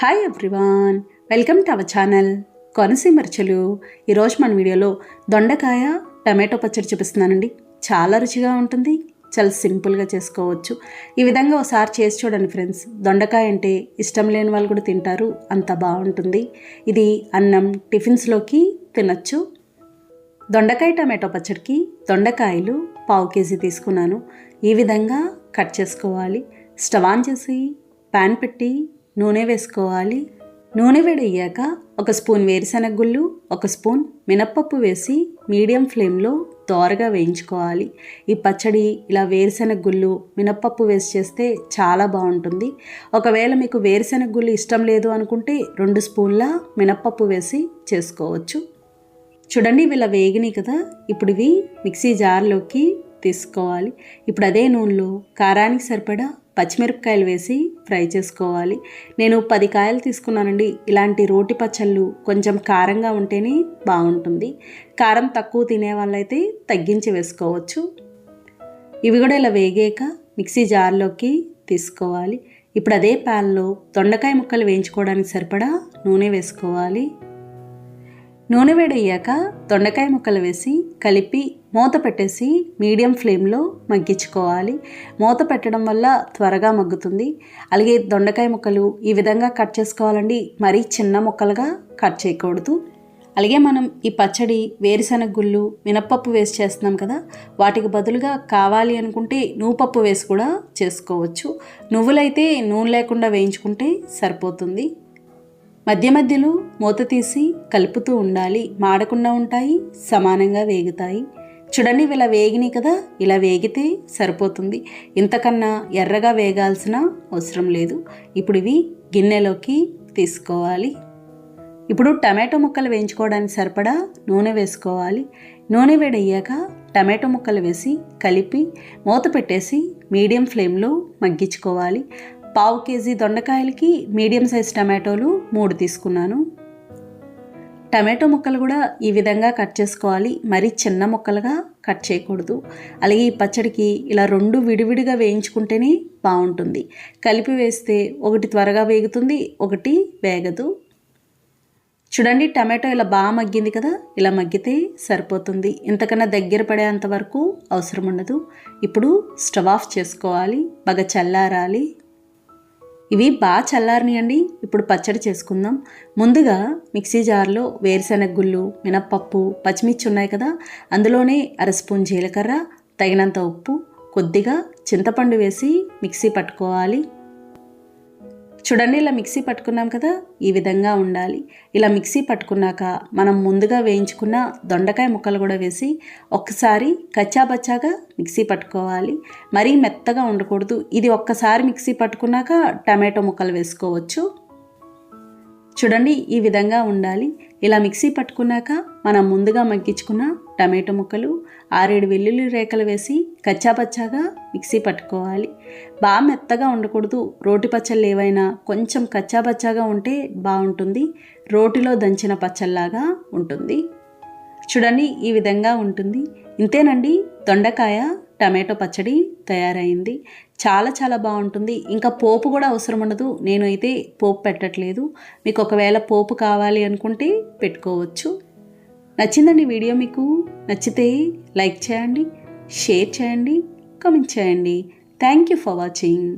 Hi everyone welcome to our channel Konaseema రుచులు. ఈరోజు మన వీడియోలో దొండకాయ టమాటో పచ్చడి చూపిస్తున్నానండి. చాలా రుచిగా ఉంటుంది చాలా సింపుల్గా చేసుకోవచ్చు. ఈ విధంగా ఒకసారి చేసి చూడండి ఫ్రెండ్స్ దొండకాయ అంటే ఇష్టం లేని వాళ్ళు కూడా తింటారు అంత బాగుంటుంది. ఇది అన్నం టిఫిన్స్లోకి తినచ్చు. దొండకాయ టమాటో పచ్చడికి దొండకాయలు పావు కేజీ తీసుకున్నాను. ఈ విధంగా కట్ చేసుకోవాలి. స్టవ్ ఆన్ చేసి ప్యాన్ పెట్టి నూనె వేసుకోవాలి. నూనె వేడయ్యాక ఒక స్పూన్ వేరుశనగ గుళ్ళు ఒక స్పూన్ మినప్పప్పు వేసి మీడియం ఫ్లేమ్లో దోరగా వేయించుకోవాలి. ఈ పచ్చడి ఇలా వేరుశనగ గుళ్ళు మినప్పప్పు వేసి చేస్తే చాలా బాగుంటుంది. ఒకవేళ మీకు వేరుశనగ గుళ్ళు ఇష్టం లేదు అనుకుంటే రెండు స్పూన్ల మినప్పప్పు వేసి చేసుకోవచ్చు. చూడండి ఇవి ఇలా వేగినాయి కదా ఇప్పుడు ఇవి మిక్సీ జార్లోకి తీసుకోవాలి. ఇప్పుడు అదే నూనెలో కారానికి సరిపడా పచ్చిమిరపకాయలు వేసి ఫ్రై చేసుకోవాలి. నేను పది కాయలు తీసుకున్నానండి. ఇలాంటి రోటి పచ్చళ్ళు కొంచెం కారంగా ఉంటేనే బాగుంటుంది. కారం తక్కువ తినే వాళ్ళైతే తగ్గించి వేసుకోవచ్చు. ఇవి కూడా ఇలా వేగాక మిక్సీ జార్లోకి తీసుకోవాలి. ఇప్పుడు అదే ప్యాన్లో దొండకాయ ముక్కలు వేయించుకోవడానికి సరిపడా నూనె వేసుకోవాలి. నూనె వేడయ్యాక దొండకాయ ముక్కలు వేసి కలిపి మూత పెట్టేసి మీడియం ఫ్లేమ్లో మగ్గించుకోవాలి. మూత పెట్టడం వల్ల త్వరగా మగ్గుతుంది. అలాగే దొండకాయ ముక్కలు ఈ విధంగా కట్ చేసుకోవాలండి. మరీ చిన్న ముక్కలుగా కట్ చేయకూడదు. అలాగే మనం ఈ పచ్చడి వేరుశనగ గుళ్ళు మినప్పప్పు వేసి చేస్తున్నాం కదా వాటికి బదులుగా కావాలి అనుకుంటే నువ్వుపప్పు వేసి కూడా చేసుకోవచ్చు. నువ్వులైతే నూనె లేకుండా వేయించుకుంటే సరిపోతుంది. మధ్య మధ్యలో మూత తీసి కలుపుతూ ఉండాలి. మాడకుండా ఉంటాయి సమానంగా వేగుతాయి. చూడండి ఇలా వేగినాయి కదా? ఇలా వేగితే సరిపోతుంది. ఇంతకన్నా ఎర్రగా వేగాల్సిన అవసరం లేదు. ఇప్పుడు ఇవి గిన్నెలోకి తీసుకోవాలి. ఇప్పుడు టమాటో ముక్కలు వేయించుకోవడానికి సరిపడా నూనె వేసుకోవాలి. నూనె వేడయ్యాక టమాటో ముక్కలు వేసి కలిపి మూత పెట్టేసి మీడియం ఫ్లేమ్లో మగ్గించుకోవాలి. పావు కేజీ దొండకాయలకి మీడియం సైజ్ టమాటోలు మూడు తీసుకున్నాను. టమాటో ముక్కలు కూడా ఈ విధంగా కట్ చేసుకోవాలి. మరీ చిన్న ముక్కలుగా కట్ చేయకూడదు. అలాగే ఈ పచ్చడికి ఇలా రెండు విడివిడిగా వేయించుకుంటేనే బాగుంటుంది. కలిపి వేస్తే ఒకటి త్వరగా వేగుతుంది ఒకటి వేగదు. చూడండి టమాటో ఇలా బాగా మగ్గింది కదా? ఇలా మగ్గితే సరిపోతుంది. ఇంతకన్నా దగ్గర పడేంత వరకు అవసరం ఉండదు. ఇప్పుడు స్టవ్ ఆఫ్ చేసుకోవాలి. బాగా చల్లారాలి. ఇవి బాగా చల్లారనియండి. ఇప్పుడు పచ్చడి చేసుకుందాం. ముందుగా మిక్సీ జార్లో వేరుశెనగ గుళ్ళు మినప్పప్పు పచ్చిమిర్చి ఉన్నాయి కదా అందులోనే అర స్పూన్ జీలకర్ర తగినంత ఉప్పు కొద్దిగా చింతపండు వేసి మిక్సీ పట్టుకోవాలి. చూడండి ఇలా మిక్సీ పట్టుకున్నాం కదా ఈ విధంగా ఉండాలి. ఇలా మిక్సీ పట్టుకున్నాక మనం ముందుగా వేయించుకున్న దొండకాయ ముక్కలు కూడా వేసి ఒక్కసారి కచ్చాబచ్చాగా మిక్సీ పట్టుకోవాలి. మరీ మెత్తగా ఉండకూడదు. ఇది ఒక్కసారి మిక్సీ పట్టుకున్నాక టమాటో ముక్కలు వేసుకోవచ్చు. చూడండి ఈ విధంగా ఉండాలి. ఇలా మిక్సీ పట్టుకున్నాక మనం ముందుగా మగ్గించుకున్న టమాటో ముక్కలు ఆరేడు వెల్లుల్లి రేఖలు వేసి కచ్చాపచ్చాగా మిక్సీ పట్టుకోవాలి. బాగా మెత్తగా ఉండకూడదు. రోటి పచ్చళ్ళు ఏవైనా కొంచెం కచ్చాపచ్చాగా ఉంటే బాగుంటుంది. రోటిలో దంచిన పచ్చల్లాగా ఉంటుంది. చూడండి ఈ విధంగా ఉంటుంది. ఇంతేనండి దొండకాయ టమాటో పచ్చడి తయారైంది. చాలా చాలా బాగుంటుంది. ఇంకా పోపు కూడా అవసరం ఉండదు. నేను అయితే పోపు పెట్టట్లేదు. మీకు ఒకవేళ పోపు కావాలి అనుకుంటే పెట్టుకోవచ్చు. నచ్చిందండి వీడియో మీకు నచ్చితే లైక్ చేయండి షేర్ చేయండి కామెంట్ చేయండి. Thank you for watching.